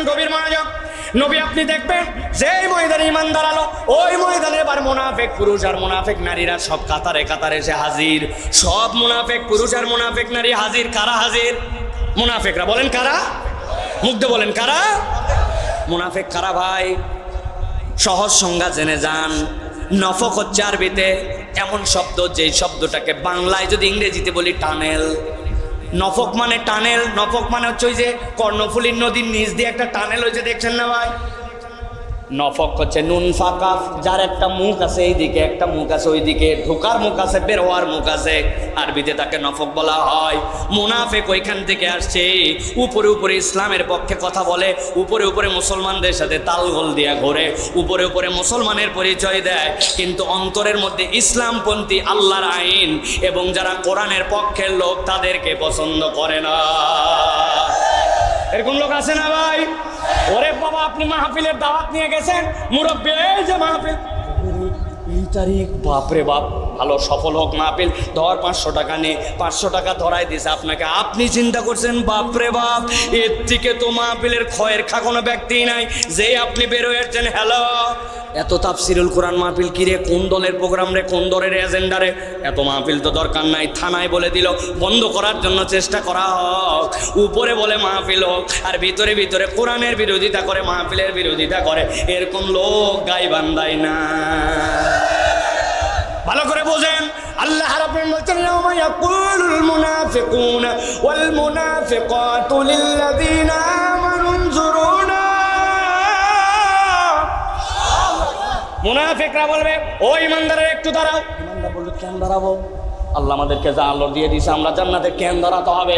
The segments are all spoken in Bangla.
করেন গভীর মনোযোগ। নবী, আপনি দেখবেন, যেই ময়দানে ইমান দাঁড়াল, ওই ময়দানে এবার মোনাফেক, পুরুষ আর মোনাফেক নারীরা সব কাতারে কাতারে এসে হাজির। সব মোনাফেক, পুরুষ আর মোনাফেক নারী হাজির। কারা হাজির? মোনাফেকরা। বলেন কারা? মুগ্ধ বলেন কারা? মুনাফেক কারা ভাই? সহজ সংজ্ঞা জেনে যান। নফক হচ্ছে আরবিতে এমন শব্দ, যেই শব্দটাকে বাংলায় যদি ইংরেজিতে বলি টানেল। নফক মানে টানেল, নফক মানে হচ্ছে ওই যে কর্ণফুলীর নদীর নিচ দিয়ে একটা টানেল হয়েছে, দেখছেন না ভাই? নফক হচ্ছে নুন ফাকাফ যার একটা মুখ আছে এইদিকে, একটা মুখ আছে ওইদিকে। ঢোকার মুখ আছে বের হওয়ার মুখ আছে। আরবিতে তাকে নফক বলা হয়। মুনাফেক ওইখান থেকে আসছে। উপরে উপরে ইসলামের পক্ষে কথা বলে। উপরে উপরে মুসলমানদের সাথে তালগোল দিয়ে ঘোরে। উপরে উপরে মুসলমানের পরিচয় দেয়। কিন্তু অন্তরের মধ্যে ইসলামপন্থী আল্লাহর আইন এবং যারা কোরআনের পক্ষের লোক তাদেরকে পছন্দ করে না। এরকম লোক আছে না ভাই? ওরে বাবা, আপনি মাহফিলের দাওয়াত নিয়ে গেছেন? মুরব্বী, এই যে মাহফিল। এই তারিখ, বাপরে বাপ। ভালো, সফল হোক মাহফিল, ধর পাঁচশো টাকা নে, পাঁচশো টাকা ধরাই দিছে আপনাকে। আপনি চিন্তা করছেন, বাপরে বাপ, এর থেকে তো মাহফিলের ক্ষয়ের খা কোনো ব্যক্তি নাই। যে আপনি বের হয়েছেন হ্যালো, এত তাফসিরুল কোরআন মাহফিল কিরে কোন দলের প্রোগ্রাম রে? কোন দলের এজেন্ডারে এত মাহফিল তো দরকার নাই, থানায় বলে দিল, বন্ধ করার জন্য চেষ্টা করা হোক, উপরে বলে মাহফিল হোক, আর ভিতরে ভিতরে কোরআনের বিরোধিতা করে, মাহফিলের বিরোধিতা করে। এরকম লোক গাই বান্দাই না। বলছেন ইয়াউমা ইয়াকুলুল মুনাফিকুনা ওয়াল মুনাফিকাতু লিল্লাযীনা আমানু মুনাফিকরা বলবে ও ইমানদারের একটু দাঁড়াও। ইমানদার বলবে কেন দাঁড়াবো? আল্লাহ আমাদেরকে জানলো আলো দিয়ে দিয়েছে আমরা জান্নাতে কেন দাঁড়াতে হবে?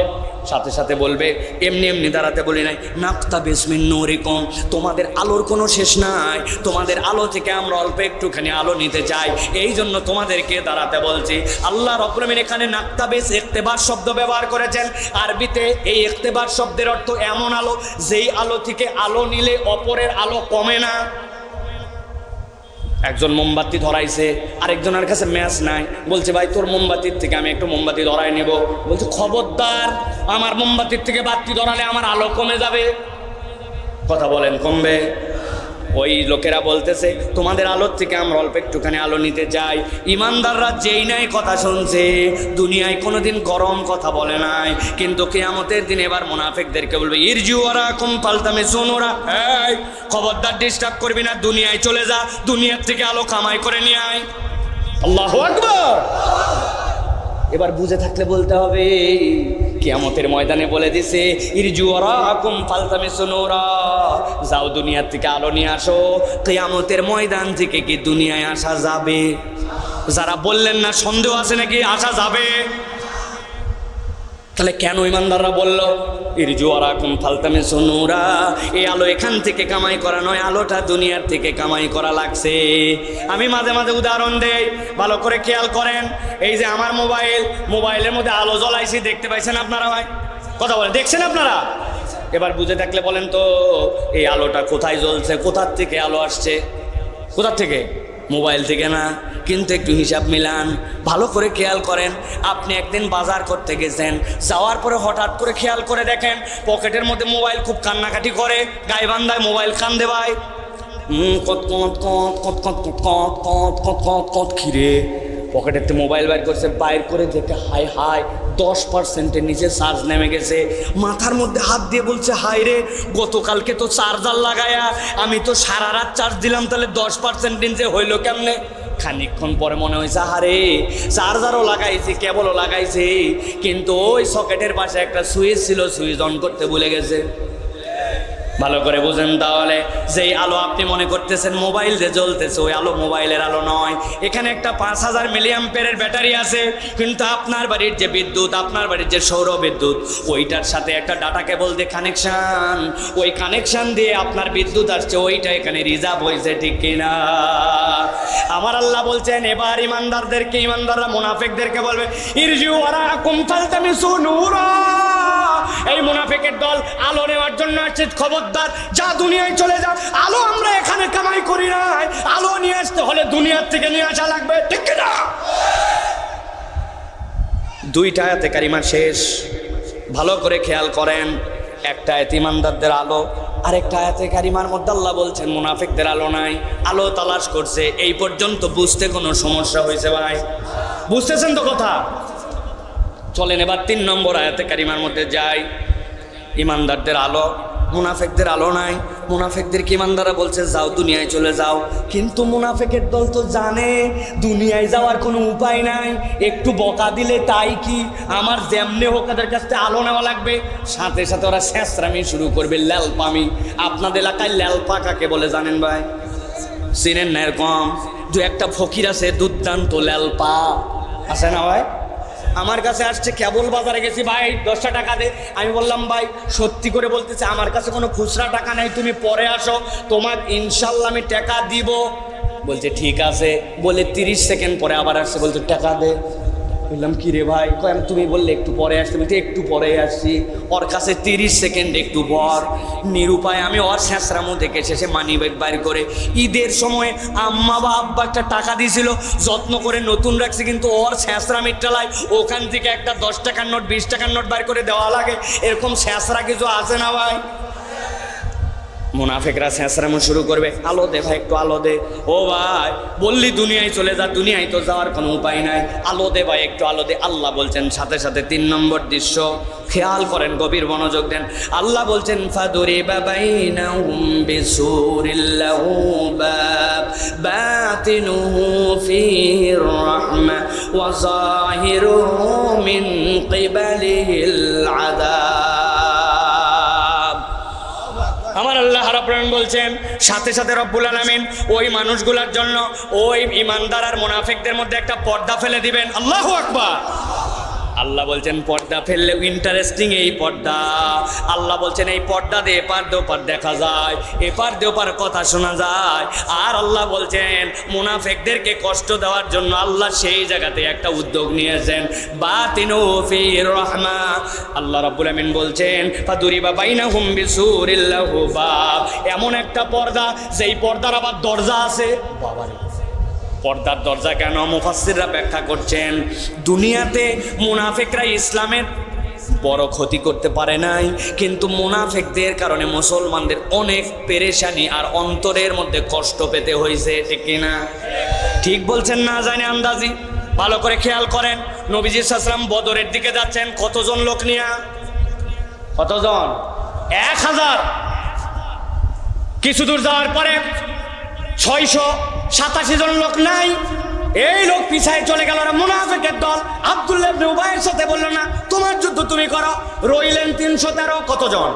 সাথে সাথে বলবে, এমনি এমনি দাঁড়াতে বলি নাই। নাক্তা বেসমিন নরিকম, তোমাদের আলোর কোনো শেষ নাই। তোমাদের আলো থেকে আমরা অল্প একটুখানি আলো নিতে চাই। এই জন্য তোমাদেরকে দাঁড়াতে বলছি। আল্লাহ রকরমিন এখানে নাক্তা বেস একতেবার শব্দ ব্যবহার করেছেন। আরবিতে এই একতেবার শব্দের অর্থ এমন আলো, যেই আলো থেকে আলো নিলে অপরের আলো কমে না। একজন মোমবাতি ধরাইছে, আরেকজনের কাছে ম্যাচ নাই। বলছে, ভাই, তোর মোমবাতির থেকে আমি একটু মোমবাতি ধরাই নেব। বলছে, খবরদার, আমার মোমবাতির থেকে বাতি ধরালে আমার আলো কমে যাবে। কথা বলেন, কমবে। ওই লোকেরা বলতেছে, তোমাদের আলোর থেকে আমরা অল্প একটুখানি আলো নিতে চাই। ইমানদাররা যেই নাই কথা শুনছে, দুনিয়ায় কোনোদিন গরম কথা বলে নাই। কিন্তু কেয়ামতের দিন এবার মোনাফেকদেরকে বলবে, ইরজু ওরা কুম পাল্টামে সোনোরা এই খবরদার ডিস্টার্ব করবি না, দুনিয়ায় চলে যা, দুনিয়ার থেকে আলো কামাই করে নিয়ে আয়। আল্লাহ আকবর! এবার বুঝে থাকলে বলতে হবে কিয়ামতের ময়দানে বলে দিছে যাও দুনিয়ার থেকে আলো নিয়ে আসো, কিয়ামতের ময়দান থেকে কি দুনিয়ায় আসা যাবে? যারা বললেন না, সন্দেহ আছে নাকি? আসা যাবে? তাহলে কেন ইমানদাররা বলল ইরজুয়ারা কুম ফালতামে সোনুরা এই আলো এখান থেকে কামাই করা নয়, আলোটা দুনিয়ার থেকে কামাই করা লাগছে। আমি মাঝে মাঝে উদাহরণ দেই, ভালো করে খেয়াল করেন, এই যে আমার মোবাইল, মোবাইলের মধ্যে আলো জ্বলাইছি, দেখতে পাইছেন আপনারা ভাই? কথা বলে দেখছেন আপনারা? এবার বুঝে থাকলে বলেন তো, এই আলোটা কোথায় জ্বলছে, কোথার থেকে আলো আসছে? কোথার থেকে? মোবাইল থেকে না কিন্তু একটু হিসাব মিলান ভালো করে খেয়াল করেন আপনি একদিন বাজার করতে গেছেন যাওয়ার পরে হঠাৎ করে খেয়াল করে দেখেন পকেটের মধ্যে মোবাইল খুব কান্নাকাটি করে গাইবান্ধায় মোবাইল কত কত কত কত কত কত খিরে পকেটের মোবাইল বাইর করছে বাইর করে দেখে হাই হাই দশ পার্সেন্টের নিচে চার্জ নেমে গেছে। মাথার মধ্যে হাত দিয়ে বলছে, হায় রে, গতকালকে তো চার্জার লাগায়া আমি তো সারা রাত চার্জ দিলাম, তাহলে দশ পার্সেন্ট নিচে হইল কেমনে? খানিকক্ষণ পরে মনে হয়েছে আরে চার্জারও লাগাইছি কেবলও লাগাইছি। কিন্তু ওই সকেটের পাশে একটা সুইচ ছিল সুইচ অন করতে ভুলে গেছে। ভালো করে বুঝেন তাহলে। যেই আলো আপনি মনে করতেছেন মোবাইল যে জ্বলতেছে, ওই আলো মোবাইলের আলো নয়। এখানে একটা পাঁচ হাজার মিলিয়াম পেরের ব্যাটারি আছে, কিন্তু আপনার বাড়ির যে বিদ্যুৎ, আপনার বাড়ির যে সৌর বিদ্যুৎ, ওইটার সাথে একটা ডাটা কেবল দিয়ে কানেকশান ওই কানেকশান দিয়ে আপনার বিদ্যুৎ আসছে, ওইটা এখানে রিজার্ভ হয়েছে, ঠিক কিনা? আমার আল্লাহ বলছেন, এবার ইমানদারদেরকে, ইমানদাররা মুনাফেকদেরকে বলবে, ইরজু ওরা কুমফাল তামি সুনুরা এই মুনাফেকের দল আলো নেওয়ার জন্য আসছে, খবরদার, যা দুনিয়ায় চলে যা আলো আমরা এখানে কামাই করি না আলো নিয়ে আসতে হলে দুনিয়ার থেকে নিয়ে আসা লাগবে, ঠিক না দুইটা আয়াতে কারিমা শেষ। ভালো করে খেয়াল করেন, একটা আয়াত ইমানদারদের আলো, আরেকটা আয়াতে কারিমার মধ্যে আল্লাহ বলছেন, মুনাফিকদের আলো নাই। আলো তালাশ করছে, এই পর্যন্ত বুঝতে কোনো সমস্যা হয়েছে ভাই? বুঝতেছেন তো কথা? চলেন, এবার তিন নম্বর আয়াতে কারিমার মধ্যে যাই। ইমানদারদের আলো, মুনাফেকদের আলো নাই। মুনাফেকদের ইমানদারা বলছে, যাও দুনিয়ায় চলে যাও। কিন্তু মুনাফেকের দল তো জানে, দুনিয়ায় যাওয়ার কোনো উপায় নাই। একটু বকা দিলে তাই কি? আমার যেমনে হোক তাদের কাছ থেকে আলো নেওয়া লাগবে। সাথে সাথে ওরা শেষরামি শুরু করবে ল্যালপামি আপনাদের এলাকায় ল্যালপা কাকে বলে জানেন ভাই? চিনেন না এরকম? দু একটা ফকির আছে, দুর্দান্ত ল্যালপা আছে না ভাই? আমার কাছে আসছে, কেবল বাজারে গেছি, ভাই, দশটা টাকা দে। আমি বললাম, ভাই, সত্যি করে বলতেছে, আমার কাছে কোনো খুচরা টাকা নেই, তুমি পরে আসো তোমার ইনশাল্লাহ আমি টাকা দিব। বলছে, ঠিক আছে। বলে তিরিশ সেকেন্ড পরে আবার আসছে, বলছে, টাকা দে। বললাম কি রে ভাই? কয়, আমি, তুমি বললে একটু পরে আসতে বলতে একটু পরে আসছি। ওর কাছে তিরিশ সেকেন্ড একটু ভর নিরুপায়, আমি ওর শেষরামো দেখে শেষে মানি ব্যাগ বাইর করে। ঈদের সময় আম্মা বা আব্বা একটা টাকা দিয়েছিল, যত্ন করে নতুন রাখছি, কিন্তু ওর শেষরামির টালায় ওখান থেকে একটা দশ টাকার নোট, বিশ টাকার নোট বাইর করে দেওয়া লাগে। এরকম শেষরা কিছু আছে না ভাই? মুনাফেকরা শেষরামো শুরু করবে। আলো দে ভাই, একটু আলো দে। ও ভাই, বললি দুনিয়ায় চলে যা, দুনিয়ায় তো যাওয়ার কোনো উপায় নাই। আলো দে ভাই, একটু আলো দে। আল্লাহ বলছেন, সাথে সাথে তিন নম্বর দৃশ্য। খেয়াল করেন, গভীর মনোযোগ দেন। আল্লাহ বলছেন ফাদুরি বাবাইনাহুম বিসুরিল্লাহু বাব বাতিনুহু ফিহির রাহমা, ওয়া যাহিরুহু মিন কিবালিহিল আযাব। আল্লাহ রাব্বুল বলছেন, সাথে সাথে রব্বুল আলামিন ওই মানুষগুলার জন্য ওই ইমানদার আর মুনাফিকদের মধ্যে একটা পর্দা ফেলে দিবেন। আল্লাহু আকবার। আল্লাহ বলছেন, পর্দা ফেললে ইন্টারেস্টিং এই পর্দা। আল্লাহ বলছেন, এই পর্দা দিয়ে এপার দিয়ে ওপার দেখা যায়, এপার দিয়ে ওপার কথা শোনা যায়। আর আল্লাহ বলছেন, মুনাফেকদেরকে কষ্ট দেওয়ার জন্য আল্লাহ সেই জায়গাতে একটা উদ্যোগ নিয়েছেন। বা তিনু রহমা। আল্লাহ রাব্বুল আমিন বলছেন ফাদুরি বা বাইনা হুম বিসুরিল্লাহু বাব এমন একটা পর্দা সেই পর্দার আবার দরজা আছে। বাবারে। পর্দার দরজা কেন মুফাসসিররা ব্যাখ্যা করছেন? দুনিয়াতে মুনাফিকরা ইসলামের বড় ক্ষতি করতে পারে নাই, কিন্তু মুনাফেকদের কারণে মুসলমানদের অনেক পেরেশানি আর অন্তরের মধ্যে কষ্ট পেতে হয়েছে, ঠিক কিনা? ঠিক বলছেন না জানি আন্দাজি? ভালো করে খেয়াল করেন, নবীজি সাসলাম বদরের দিকে যাচ্ছেন, কতজন লোক নিয়ে? কতজন? এক হাজার। কিছু দূর যাওয়ার পরে ছয়শো সাতাশি জন লোক নাই। এই লোক পিছায় চলে গেল মুনাফেকের দল। আবদুল্লাহ উবাইয়ের সাথে বলল, না, তোমার যুদ্ধ তুমি করো। রইলেন তিনশো তেরো কতজন?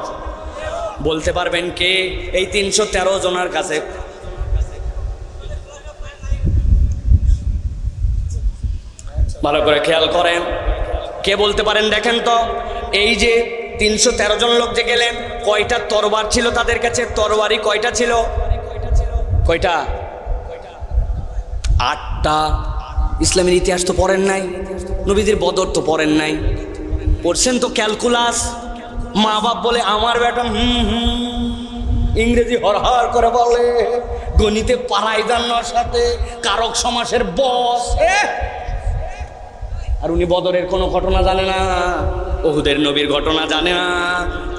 বলতে পারবেন কে? এই তিনশো তেরো জনের কাছে। ভালো করে খেয়াল করেন। কে বলতে পারেন দেখেন তো। এই যে তিনশো তেরো জন লোক যে গেলেন, কয়টা তরবার ছিল তাদের কাছে? তরবারি কয়টা ছিল? কয়টা? আটটা। ইসলামের ইতিহাস তো পড়েন নাই, নবীদের বদর তো পড়েন নাই। পড়ছেন তো ক্যালকুলাস মা বাপ বলে, আমার বেটা, হুম হুম। ইংরেজি হরহর করে বলে, গণিতে পাড়াই জানার সাথে, কারক সমাসের বস। আর উনি বদরের কোনো ঘটনা জানে না। ওহুদের নবীর ঘটনা জানে না।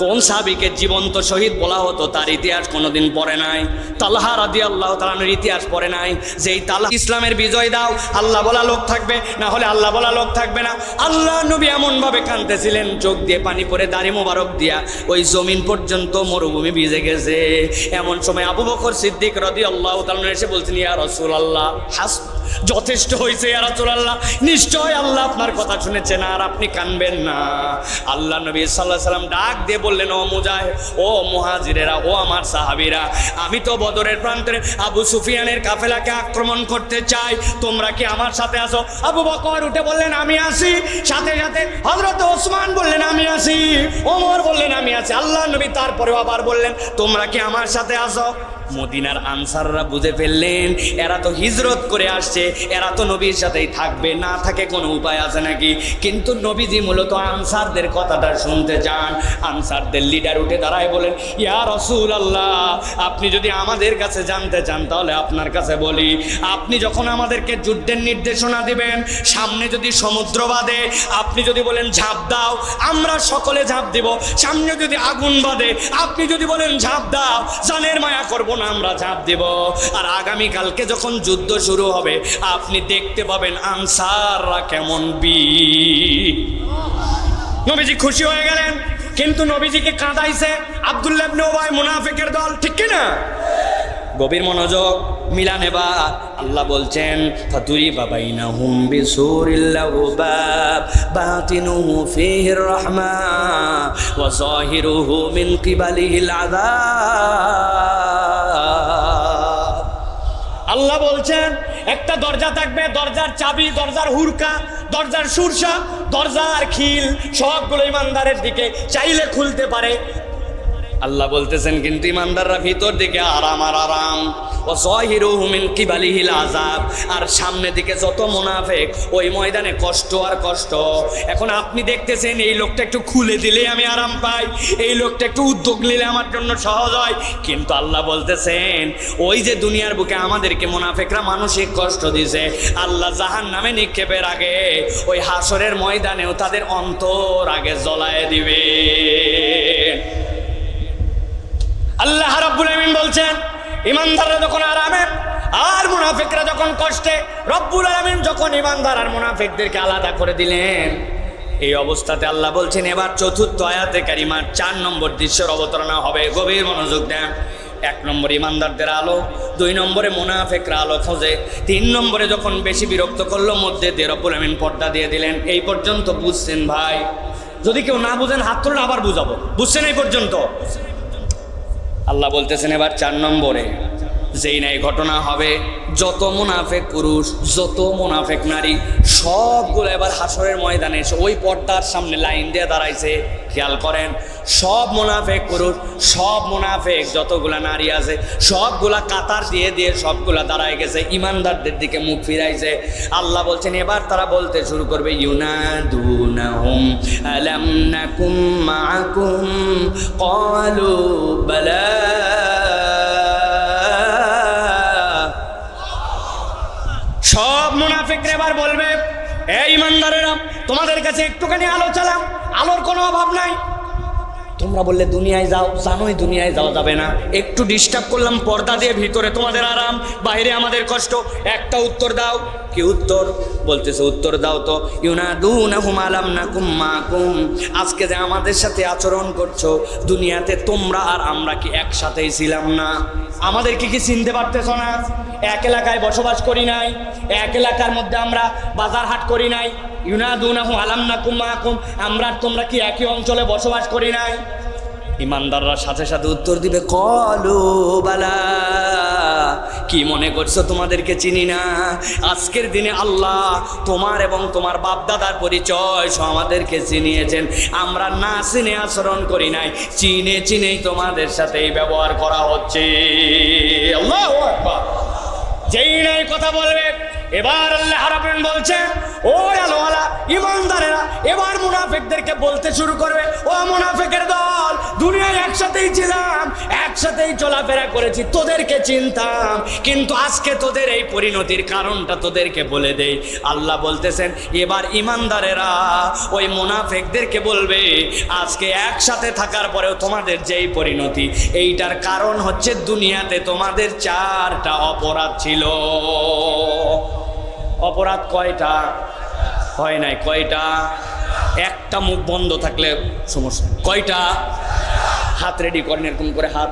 কোন সাবিকে জীবন্ত শহীদ বলা হতো তার ইতিহাস কোনোদিন পড়ে নাই। তালহা রাদি আল্লাহ তালানোর ইতিহাস পড়ে নাই। যেই তালা ইসলামের বিজয় দাও, আল্লাহ বলা লোক থাকবে, না হলে আল্লাহ বলা লোক থাকবে না। আল্লাহ নবী এমনভাবে কাঁদতেছিলেন, চোখ দিয়ে পানি পরে দাড়ি মোবারক দিয়া, ওই জমিন পর্যন্ত মরুভূমি ভিজে গেছে। এমন সময় আবু বকর সিদ্দিক রদি আল্লাহ তালানো এসে বলছেন, ইয়া রসুল আল্লাহ হাস, যথেষ্ট হয়েছে ইয়া রাসূল আল্লাহ নিশ্চয় আল্লাহ আপনার কথা শুনেছেন, আর আপনি কানবেন না। আল্লাহ নবী সাল্লাহ সাল্লাম ডাক দিয়ে বললেন, ও মুজাহিদ, ও মুহাজিরেরা, ও আমার সাহাবিরা, আমি তো বদরের প্রান্তরে আবু সুফিয়ানের কাফেলাকে আক্রমণ করতে চাই। তোমরা কি আমার সাথে আসো আবু বকর উঠে বললেন, আমি আসি সাথে সাথে হযরত ওসমান বললেন, আমি আসি ওমর বললেন, আমি আসি আল্লাহ নবী তারপরেও আবার বললেন, তোমরা কি আমার সাথে আসো মদিনার আনসাররা বুঝে ফেললেন, এরা তো হিজরত করে আসছে, এরা তো নবীর সাথেই থাকবে, না থাকে কোনো উপায় আছে নাকি? কিন্তু নবীজি মূলত আনসারদের কথাটা শুনতে চান। আনসারদের লিডার উঠে দাঁড়ায় বলেন, ইয়া রসুল আল্লাহ আপনি যদি আমাদের কাছে জানতে চান, তাহলে আপনার কাছে বলি, আপনি যখন আমাদেরকে যুদ্ধের নির্দেশনা দিবেন, সামনে যদি সমুদ্র বাঁধে আপনি যদি বলেন ঝাঁপ দাও, আমরা সকলে ঝাঁপ দিব, সামনে যদি আগুন বাঁধে, আপনি যদি বলেন ঝাঁপ দাও, জানের মায়া করব না আমরা ঝাঁপ দিব, আর আগামী কালকে যখন যুদ্ধ শুরু হবে, আপনি দেখতে পাবেন আনসাররা কেমন বি নবীজি খুশি হয়ে গেলেন, কিন্তু নবীজিকে কাঁদাইছে আব্দুল্লাহ ইবনে ওবাই মুনাফিকের দল, ঠিক কি না? গভীর মনোযোগ, মিলান এবার। আল্লাহ বলছেন, ফাতুরি বাবাইনা হুম বিসুরিল্লাহু বাব বাতিনুহু ফিহির রাহমা, ওয়া যাহিরুহু মিন কিবালিহিল আযাব। আল্লাহ বলছেন, একটা দরজা থাকবে, দরজার চাবি, দরজার হুরকা, দরজার সুরসা দরজার খিল সবগুলো ইমানদারের দিকে চাইলে খুলতে পারে। আল্লাহ বলতেছেন, কিন্তু ইমানদাররা ভিতর দিকে আরাম আর আরাম। ও জহিরুহু মিন কিবালিহিল আযাব। আর সামনে দিকে যত মুনাফিক, ওই ময়দানে কষ্ট আর কষ্ট। এখন আপনি দেখতেছেন এই লোকটা একটু খুলে দিলে আমি আরাম পাই, এই লোকটা একটু উদ্যোগ নিলে আমার জন্য সহজ হয়। কিন্তু আল্লাহ বলতেছেন, ওই যে দুনিয়ার বুকে আমাদেরকে মুনাফিকরা মানসিক কষ্ট দিছে, আল্লাহ জাহান নামে নিক্ষেপের আগে ওই হাসরের ময়দানেও তাদের অন্তর আগে জ্বলায় দিবে আল্লাহ রাব্বুল আমিন বলছেন ইমানদাররা যখন আরামে, আর মুনাফিকরা যখন কষ্টে, রব্বুল আলামিন যখন ইমানদার আর মুনাফিকদেরকে আলাদা করে দিলেন, এই অবস্থাতে আল্লাহ বলছেন, এবার চতুর্থ আয়াতে কারিমার চার নম্বর দৃশ্যের অবতারণা হবে। গভীর মনোযোগ দেন। এক নম্বর ইমানদারদের আলো, দুই নম্বরে মুনাফেকরা আলো খোঁজে, তিন নম্বরে যখন বেশি বিরক্ত করল, মধ্যে দিয়ে রব্বুল আমিন পর্দা দিয়ে দিলেন। এই পর্যন্ত বুঝছেন ভাই? যদি কেউ না বুঝেন, হাত তুললে আবার বুঝাবো। বুঝছেন এই পর্যন্ত? আল্লাহ বলতেছেন এবার চার নম্বরে। যেই নাই ঘটনা হবে, যত মুনাফেক পুরুষ, যত মুনাফেক নারী, সবগুলো এবার হাসরের ময়দানে এসে ওই পর্দার সামনে লাইন দিয়ে দাঁড়াইছে। খেয়াল করেন, সব মুনাফেক পুরুষ, সব মুনাফেক, যতগুলা নারী আছে, সবগুলা কাতার দিয়ে দিয়ে সবগুলা দাঁড়ায় গেছে, ইমানদারদের দিকে মুখ ফিরাইছে। আল্লাহ বলছেন, এবার তারা বলতে শুরু করবে বালা সব মুনাফিকরা এবার বলবে এই ইমানদারেরা, তোমাদের কাছে একটুখানি আলো চালাম আলোর কোনো অভাব নাই। তোমরা বললে দুনিয়ায় যাও, জানোই দুনিয়ায় যাওয়া যাবে না। একটু ডিস্টার্ব করলাম পর্দা দিয়ে ভিতরে, তোমাদের আরাম, বাইরে আমাদের কষ্ট। একটা উত্তর দাও। কি উত্তর? বলতেছে, উত্তর দাও তো। ইউনাদুনাহুম আলাম না নাকুম মাকুম। আজকে যে আমাদের সাথে আচরণ করছ, দুনিয়াতে তোমরা আর আমরা কি একসাথেই ছিলাম না? আমাদেরকে কি চিনতে পারতেছ না? এক এলাকায় বসবাস করি নাই। এক এলাকার মধ্যে আমরা বাজার হাট করি নাই। ইউনাদুনাহু আলাম নাকুম মাকুম, আমরা তোমরা কি একই অঞ্চলে বসবাস করি নাই? ইমানদাররা সাথে সাথে উত্তর দিবে, কলু, বালা, কি মনে করছ তোমাদেরকে চিনি না? আজকের দিনে আল্লাহ তোমার এবং তোমার বাপদাদার পরিচয় আমাদেরকে চিনিয়েছেন। আমরা না চিনে আচরণ করি নাই, চিনে চিনেই তোমাদের সাথে এই ব্যবহার করা হচ্ছে। যেই নাই কথা বলবে এবার আল্লাহ রাব্বুল বলছেন ও আলোওয়ালা ইমানদারেরা এবার মুনাফেকদেরকে বলতে শুরু করবে, ও মুনাফেকের দল, দুনিয়ায় একসাথেই ছিলাম, একসাথেই চলাফেরা করেছি, তোদেরকে চিনতাম, কিন্তু আজকে তোদের এই পরিণতির কারণটা তোদেরকে বলে দেই। আল্লাহ বলতেছেন, এবার ইমানদারেরা ওই মুনাফিকদেরকে বলবে, আজকে একসাথে থাকার পরেও তোমাদের যেই পরিণতি, এইটার কারণ হচ্ছে দুনিয়াতে তোমাদের চারটা অপরাধ ছিল। অপরাধ কয়টা? হয় নাই, কয়টা? একটা মুখ বন্ধ থাকলে সমস্যা কয়টা? হাত রেডি করেন এরকম করে হাত।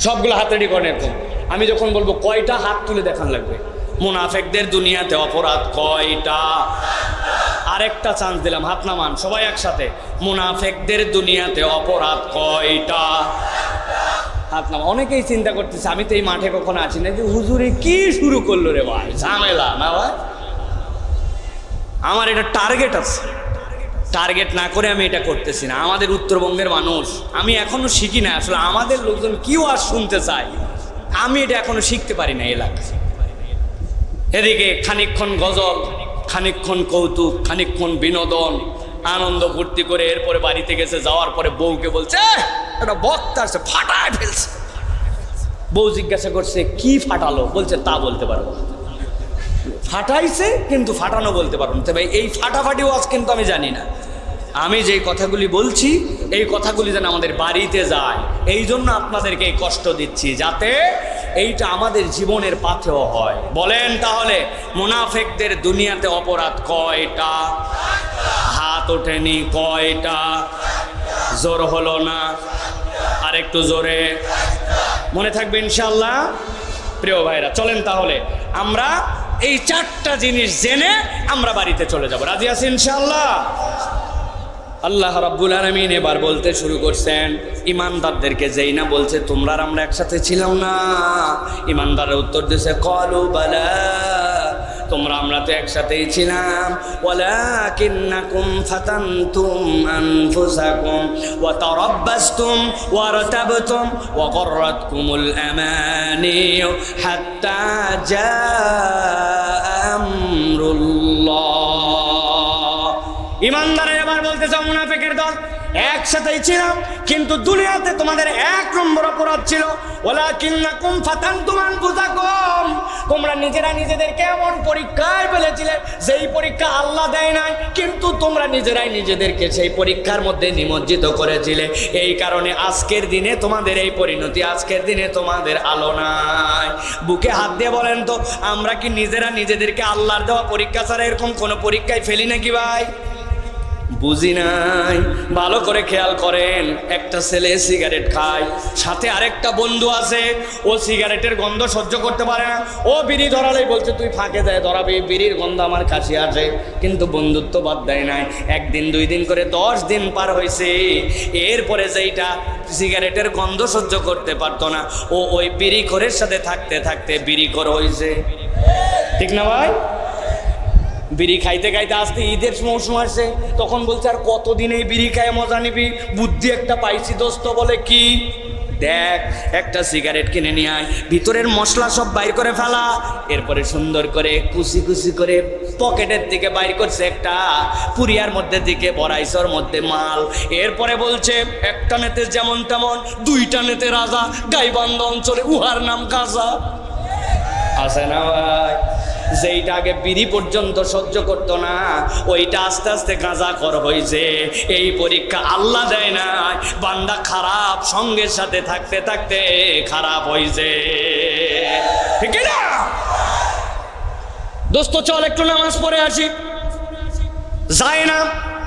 সবগুলো হাত রেডি করেন এরকম। আমি যখন বলব কয়টা হাত তুলে দেখান লাগবে? মুনাফেকদের দুনিয়াতে অপরাধ কয়টা? আরেকটা চান্স দিলাম, হাত নামান, সবাই একসাথে। মুনাফেকদের দুনিয়াতে অপরাধ কয়টা? হাত নামা অনেকেই চিন্তা করতেছে আমি তো এই মাঠে কখনো আছি না যে হুজুরে কি শুরু করল রে ভাই? ঝামেলা না ভাই? আমার এটা টার্গেট আছে। টার্গেট না করে আমি এটা করতেছি না। আমাদের উত্তরবঙ্গের মানুষ আমি এখনও শিখি না আসলে আমাদের লোকজন কি আর শুনতে চায়? আমি এটা এখনও শিখতে পারি না এলাকায়। এদিকে খানিকক্ষণ গজল খানিকক্ষণ কৌতুক খানিকক্ষণ বিনোদন আনন্দ ফুর্তি করে এরপরে বাড়িতে গেছে যাওয়ার পরে বউকে বলছে "এহ, একটা বক্তা আসছে ফাটায় ফেলছে বউ জিজ্ঞাসা করছে, কি ফাটালো? বলছে, তা বলতে পারব না। ফাটাইছে, কিন্তু ফাটানো বলতে পারব না। তবে এই ফাটাফাটি ওয়াজ কিন্তু আমি জানি না। আমি যেই কথাগুলি বলছি, এই কথাগুলি যেন আমাদের বাড়িতে যায়। এই জন্য আপনাদেরকে এই কষ্ট দিচ্ছি, যাতে এইটা আমাদের জীবনের পাথেও হয়। বলেন তাহলে, মুনাফেকদের দুনিয়াতে অপরাধ কয়টা? হাত ওঠেনি কয়টা? জোর হলো না? আর একটু জোরে। মনে থাকবে ইনশাল্লাহ প্রিয় ভাইরা, চলেন তাহলে। আমরা এই চারটা জিনিস জেনে আমরা বাড়িতে চলে যাব। রাজি আছি ইনশাল্লাহ আল্লাহ রাব্বুল আলমিন এবার বলতে শুরু করছেন, ইমানদারদেরকে যেই না বলছে তোমরা আমরা একসাথে ছিলাম না। ইমানদারের উত্তর দিছে কলু বালা তোমরা আমরা তো একসাথেই ছিলাম। ওয়ালাকিন্নাকুম ফাতানতুম আনফুসাকুম ওয়া তারাব্বাসতুম ওয়া রাতাবতুম ওয়া গররাতকুমুল আমানি হাত্তা জা আমরুল্লাহ। ইমানদারের এবার বলতে চাও মুনাফেকের দল? একসাথেই ছিলাম, কিন্তু দুনিয়াতে তোমাদের এক নম্বর অপরাধ ছিল ওলা কিন্নাকুম ফাতান্তুম আনফুসাকুম। তোমরা নিজেরা নিজেদেরকে এমন পরীক্ষায় ফেলেছিলে, যেই পরীক্ষা আল্লাহ দেয় নাই, কিন্তু তোমরা নিজেরাই নিজেদেরকে সেই পরীক্ষার মধ্যে নিমজ্জিত করেছিলে। এই কারণে আজকের দিনে তোমাদের এই পরিণতি, আজকের দিনে তোমাদের আলো নাই। বুকে হাত দিয়ে বলেন তো, আমরা কি নিজেরা নিজেদেরকে আল্লাহর দেওয়া পরীক্ষা ছাড়া এরকম কোনো পরীক্ষায় ফেলি নাকি ভাই? বুঝি নাই। ভালো করে খেয়াল করেন, একটা ছেলে সিগারেট খায়, সাথে আরেকটা বন্ধু আছে, ও সিগারেটের গন্ধ সহ্য করতে পারে না। ও বিড়ি ধরালেই বলছে, তুই ফাঁকে দেয় ধরাবি, বিড়ির গন্ধ আমার কাছে আসে কিন্তু বন্ধুত্ব বাদ দেয় নাই। একদিন, দুই দিন করে দশ দিন পার হয়েছে। এরপরে যেইটা সিগারেটের গন্ধ সহ্য করতে পারতো না, ও ওই বিড়ি খোরের সাথে থাকতে থাকতে বিড়ি খোর হয়েছে। ঠিক না ভাই? বিড়ি খাইতে খাইতে আসতে ঈদের মৌসুম আসছে তখন বলছে, আর কতদিন এই বিড়ি খায় মজা নিবি? বুদ্ধি একটা পাইছি দোস্ত, বলে কি? দেখ, একটা সিগারেট কিনে নিয়ে আয়, ভিতরের মশলা সব বাইর করে ফেলা। এরপরে সুন্দর করে কুচি কুচি করে পকেটের দিকে বাইর করছে একটা পুরিয়ার মধ্যে দিকে বড়াইশোর মধ্যে মাল। এরপরে বলছে, একটা নেতে যেমন তেমন, দুইটা নেতে রাজা, গাইবান্ধ অঞ্চলে উহার নাম কাজা আছে না ভাই। যেইটা আগে বিড়ি পর্যন্ত সহ্য করতো না, ওইটা আস্তে আস্তে গাঁজা কর হয়েছে এই পরীক্ষা আল্লাহ দেয় না বান্দা খারাপ সঙ্গের সাথে থাকতে থাকতে খারাপ হয়েছে ঠিক না দোস্ত, চল একটু নামাজ পড়ে আসি। যায় না,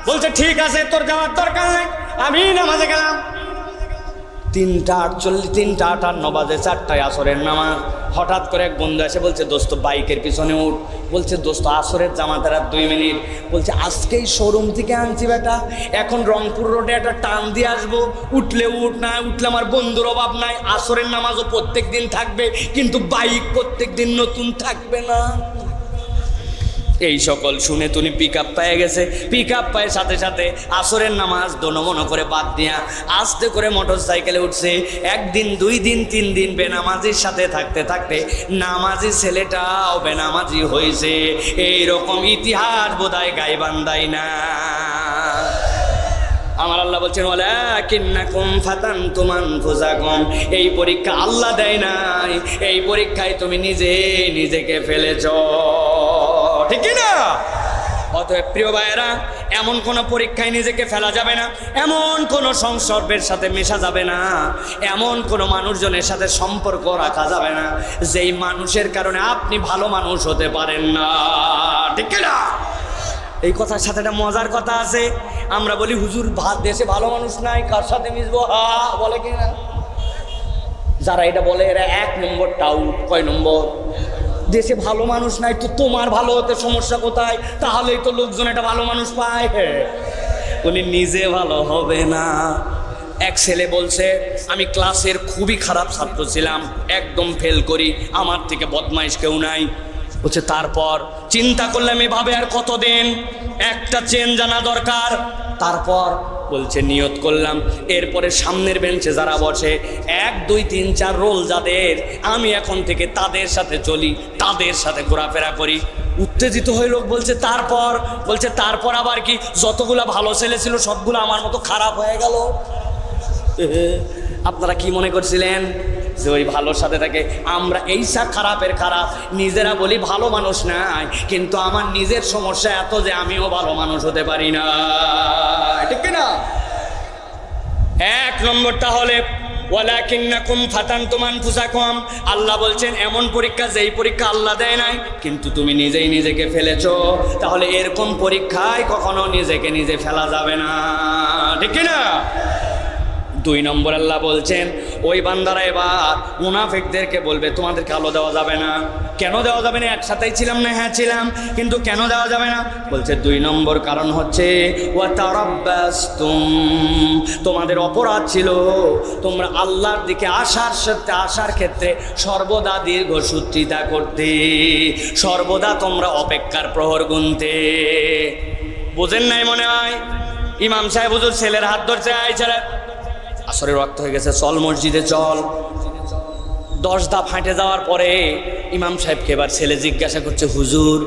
বলছে, ঠিক আছে, তোর যাওয়ার দরকার নাই। আমি নামাজে গেলাম। তিনটা আটচল্লিশ, তিনটা আটান্ন বাজে, চারটায় আসরের নামাজ। হঠাৎ করে এক বন্ধু এসে বলছে, দোস্ত, বাইকের পিছনে উঠ। বলছে, দোস্ত, আসরের জামা আর দুই মিনিট। বলছে, আজকেই শোরুম থেকে আনছি বেটা। এখন রংপুর রোডে একটা টান দিয়ে আসব। উঠলে উঠ, না উঠলে আমার বন্ধুর অভাব নাই। আসরের নামাজও প্রত্যেক দিন থাকবে, কিন্তু বাইক প্রত্যেক দিন নতুন থাকবে না। এই সকল শুনে তুমি পিক আপ পেয়ে গেছে। পিক আপ পায়ে সাথে সাথে আসরের নামাজ দনমন করে বাদ দিয়া আস্তে করে মোটর সাইকেলে উঠছে। একদিন, দুই দিন, তিন দিন বেনামাজির সাথে থাকতে থাকতে নামাজি ছেলেটাও বেনামাজি হয়েছে। এই রকম ইতিহাস বোধহয় গাইবান্দাই না। আমার আল্লাহ বলছেন, ওয়ালাকিন্নাকুম ফাতানতুম আনফুসাকুম। এই পরীক্ষা আল্লাহ দেয় নাই। এই পরীক্ষায় তুমি নিজে নিজেকে ফেলেছ। ঠিক না? অতএব প্রিয় ভাইয়েরা, এমন কোনো পরীক্ষায় নিজেকে ফেলা যাবে না, এমন কোনো সংসর্গের সাথে মেশা যাবে না, এমন কোনো মানুষজনের সাথে সম্পর্ক রাখা যাবে না, যেই মানুষের কারণে আপনি ভালো মানুষ হতে পারেন না। ঠিক না? এই কথার সাথে একটা মজার কথা আছে, আমরা বলি, হুজুর, ভাত দেশে ভালো মানুষ নাই, কার সাথে মিশবো? হা, বলে কি না যারা এটা বলে, এরা এক নম্বর টাউট কয় নম্বর? দেশে ভালো মানুষ নাই তো তোমার ভালো হতে সমস্যা কোথায়? তাহলেই তো লোকজন একটা ভালো মানুষ পায়। উনি নিজে ভালো হবে না। এক ছেলে বলছে, আমি ক্লাসের খুবই খারাপ ছাত্র ছিলাম, একদম ফেল করি, আমার থেকে বদমাইশ কেউ নাই। বলছে, তারপর চিন্তা করলাম এভাবে আর কতদিন? একটা চেন জানা দরকার। তারপর বলছে, নিয়ত করলাম। এরপরে সামনের বেঞ্চে যারা বসে, এক, দুই, তিন, চার রোল যাদের, আমি এখন থেকে তাদের সাথে চলি, তাদের সাথে ঘোরাফেরা করি। উত্তেজিত হয়ে লোক বলছে, তারপর? বলছে, তারপর আবার কি? যতগুলা ভালো ছেলে ছিল, সবগুলো আমার মতো খারাপ হয়ে গেল। আপনারা কি মনে করছিলেন? যে ওই ভালোর সাথে থাকে, আমরা এই এইসা খারাপের খারাপ, নিজেরা বলি ভালো মানুষ নাই, কিন্তু আমার নিজের সমস্যা এত যে আমিও ভালো মানুষ হতে পারি না। এক হলে, ওয়ালাকিন্নাকুম ফাতানতুম আনফুসাকুম। আল্লাহ বলছেন, এমন পরীক্ষা যেই পরীক্ষা আল্লাহ দেয় নাই, কিন্তু তুমি নিজেই নিজেকে ফেলেছো। তাহলে এরকম পরীক্ষায় কখনো নিজেকে নিজে ফেলা যাবে না। ঠিক না দুই নম্বর আল্লাহ বলছেন, ওই বান্দারা এবার মুনাফিকদেরকে বলবে, তোমাদেরকে আলো দেওয়া যাবে না। কেন দেওয়া যাবে না? একসাথেই ছিলাম না হ্যাঁ ছিলাম, কিন্তু কেন দেওয়া যাবে না? বলছে, দুই নম্বর কারণ হচ্ছে ওয়া তারাব্বাসতুম তোমাদের অপরাধ ছিল। তোমরা আল্লাহর দিকে আসার সাথে আসার ক্ষেত্রে সর্বদা দীর্ঘ সূত্রিতা করতে, সর্বদা তোমরা অপেক্ষার প্রহর গুনতে। বোঝেন নাই মনে হয়? ইমাম সাহেব হুজুর ছেলের হাত ধরছে আই ছেলে। আসরের রক্ত হয়ে গেছে, চল মসজিদে চল। দশ ধাপ হাঁটে যাওয়ার পরে ইমাম সাহেবকে এবার ছেলে জিজ্ঞাসা করছে, হুজুর,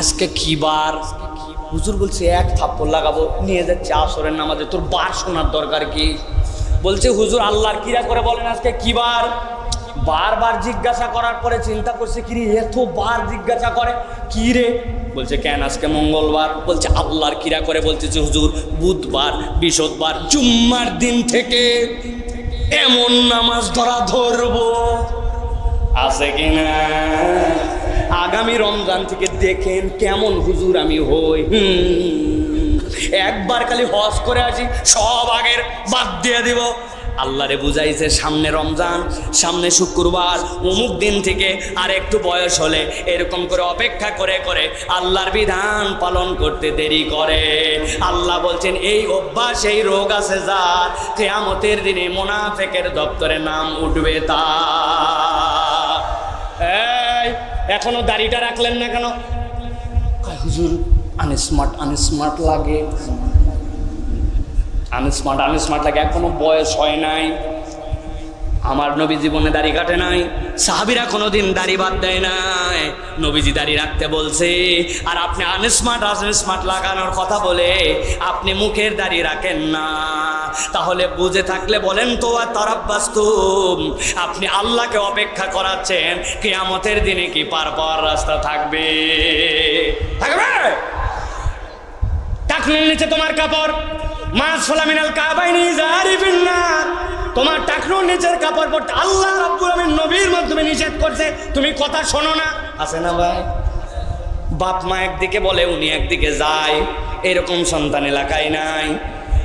আজকে কি বার? হুজুর বলছে, এক থাপ্পড় লাগাবো, নিয়ে যাচ্ছে আসরের নামাজে, তোর বার শোনার দরকার কি? বলছে, হুজুর, আল্লাহর কিরা করে বলেন আজকে কি বার? বারবার জিজ্ঞাসা করার পরে চিন্তা করছে কি রে এত বার জিজ্ঞাসা করে, কি রে? বলছে, কেন আজকে মঙ্গলবার? বলছে, আল্লাহর কিরা করে বলছে যে হুজুর, বুধবার, বৃহস্পতিবার, জুম্মার দিন থেকে এমন নামাজ ধরা ধরবো। আছে কিনা আগামী রমজান থেকে দেখেন কেমন হুজুর আমি হই। একবার খালি হজ করে আসি, সব আগের বাদ দিয়ে দিব। আল্লাহরে বুঝাইছে, সামনে রমজান, সামনে শুক্রবার, অমুক দিন থেকে আর একটু বয়স হলে এরকম করে অপেক্ষা করে করে আল্লাহর বিধান পালন করতে দেরি করে। আল্লাহ বলছেন, এই অভ্যাস, এই রোগ আছে যার, কেয়ামতের দিনে মোনাফেকের দপ্তরে নাম উঠবে তা। এখনও দাড়িটা রাখলেন না কেন? হুজুর আনস্মার্ট আনস্মার্ট লাগে। আনস্মার্ট আনস্মার্ট লাগে এখনও বয়স হয় নাই। আমার নবী জীবনে দাড়ি কাটে নাই। সাহাবিরা কোনোদিন দাড়ি বাদ দেয় নাই। নবীজি দাড়ি রাখতে বলছে, আর আপনি আনস্মার্ট আনস্মার্ট লাগানোর কথা বলে আপনি মুখের দাড়ি রাখেন না। তাহলে বুঝে থাকলে বলেন তো, আর তরফ বাস্তব আপনি আল্লাহকে অপেক্ষা করাচ্ছেন, কেয়ামতের দিনে কি পার পাওয়ার রাস্তা থাকবে? থাকবে? টাকনুর নিচে তোমার কাপড়। মাছ ফলামিনাল কাবাইনি জারি ফিন্নার তোমার টাকনুর নিচের কাপড় পরতে আল্লাহ রাব্বুল আমিন নবীর মাধ্যমে নিষেধ করছে। তুমি কথা শোনো না। আছে না ভাই? বাপ মা একদিকে বলে, উনি একদিকে যায়। এরকম সন্তান এলাকায় নাই।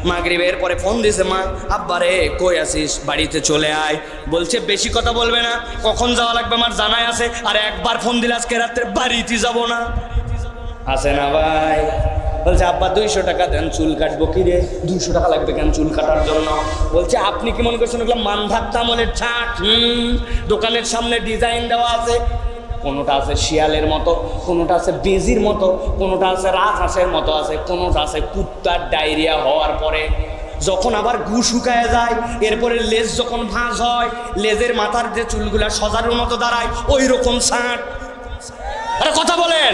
মাগরিবের পরে ফোন দিছে মা আব্বারে কই আসিস বাড়িতে চলে আয়। বলছে, বেশি কথা বলবে না। কখন যাওয়া লাগবে আমার জানাই আছে। আর একবার ফোন দিলে আজকে রাত্রে বাড়িতে যাব না। আছে না ভাই? বলছে, আব্বা, দুইশো টাকা দেন, চুল কাটবো কি রে দুইশো টাকা লাগবে কেন চুল কাটার জন্য? বলছে, আপনি কি মনে করছেন ওগুলো মানধার তামলের ছাট? হুম, দোকানের সামনে ডিজাইন দেওয়া আছে। কোনোটা আছে শিয়ালের মতো, কোনোটা আছে বেজির মতো, কোনোটা আছে রাজহাঁসের মতো আছে, কোনোটা আছে কুত্তার ডায়রিয়া হওয়ার পরে যখন আবার গু শুকায় যায়, এরপরে লেজ যখন ভাঁজ হয়, লেজের মাথার যে চুলগুলা সজারুর মতো দাঁড়ায় ওই রকম ছাট। আরে কথা বলেন।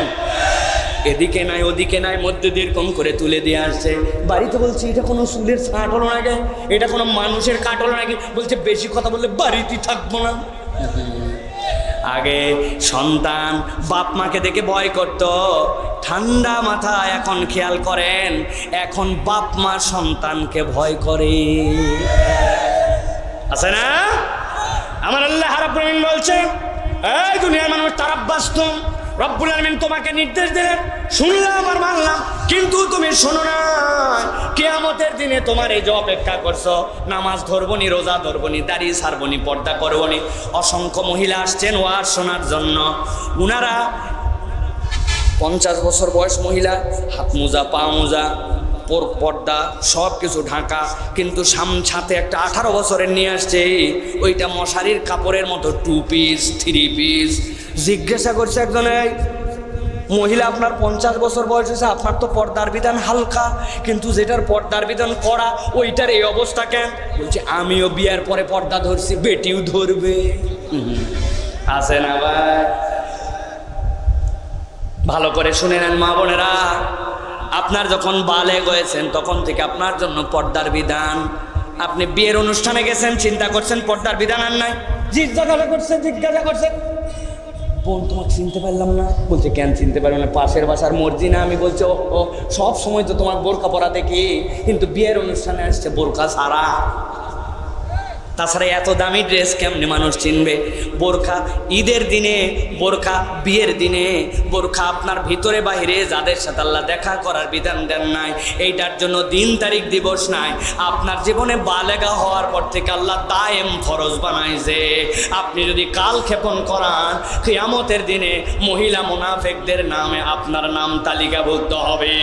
এদিকে নাই, ওদিকে নাই, মধ্যে দিয়ে এরকম করে তুলে দিয়ে আসছে। বাড়িতে বলছে, এটা কোনো চুলের ছাট হলো নাকি? এটা কোনো মানুষের কাট হলো নাকি? বলছে, বেশি কথা বললে বাড়িতে থাকব না। আগে সন্তান বাপ মাকে দেখে ভয় করত। ঠান্ডা মাথা এখন খেয়াল করেন, এখন বাপ মা সন্তানকে ভয় করে। আছে না? আমার আল্লাহ আলামিন বলছে, এই দুনিয়ার মানুষ তারাব্বাস্তুম রব্বুল আলামিন তোমাকে নির্দেশ দিলেন, শুনলাম আর মানলাম, কিন্তু তুমি শোনো না। কেয়ামতের দিনে তোমার এই যে অপেক্ষা করছ, নামাজ ধরবনি, রোজা ধরবনি, দাড়ি সারবনি, পর্দা করবনি। অসংখ্য মহিলা আসছেন ওয়াজ শোনার জন্য। উনারা পঞ্চাশ বছর বয়স মহিলা, হাত মোজা, পা মোজা, পর, পর্দা সব কিছু ঢাকা, কিন্তু সাম সাথে একটা আঠারো বছরের নিয়ে আসছে। ওইটা মশারির কাপড়ের মতো টু পিস থ্রি পিস জিজ্ঞাসা করছে একজনে মহিলা আপনার পঞ্চাশ বছর বয়স হয়েছে, আপনার তো পর্দার বিধান হালকা, কিন্তু যেটার পর্দার বিধান করা ওইটার এই অবস্থা কেন? বলছে, আমিও বিয়ার পরে পর্দা ধরছি, বেটিও ধরবে। আছে না ভালো করে শুনে নেন, মা বোনেরা। আপনার যখন বালে গয়েছেন তখন থেকে আপনার জন্য পর্দার বিধান। আপনি বিয়ের অনুষ্ঠানে গেছেন, চিন্তা করছেন পর্দার বিধান আর নাই? জিজ্ঞাসা করছেন জিজ্ঞাসা করছেন। বোন তোমাকে চিনতে পারলাম না। বলছে কেন চিনতে পারবে না? পাশের বাসার মর্জি না? আমি বলছি ও ও, সব সময় তো তোমার বোরকা পরা দেখি কিন্তু বিয়ের অনুষ্ঠানে আসছে বোরকা সারা তাছাড়া এত দামি ড্রেস কেমনে মানুষ চিনবে? বোরখা ঈদের দিনে, বোরখা বিয়ের দিনে, বোরখা আপনার ভিতরে বাহিরে যাদের সাথে আল্লাহ দেখা করার বিধান দেন নাই, এইটার জন্য দিন তারিখ দিবস নাই। আপনার জীবনে বালেগা হওয়ার পর থেকে আল্লাহ দায়েম ফরজ বানাইছে। আপনি যদি কাল ক্ষেপণ করান, কিয়ামতের দিনে মহিলা মুনাফেকদের নামে আপনার নাম তালিকাভুক্ত হবে।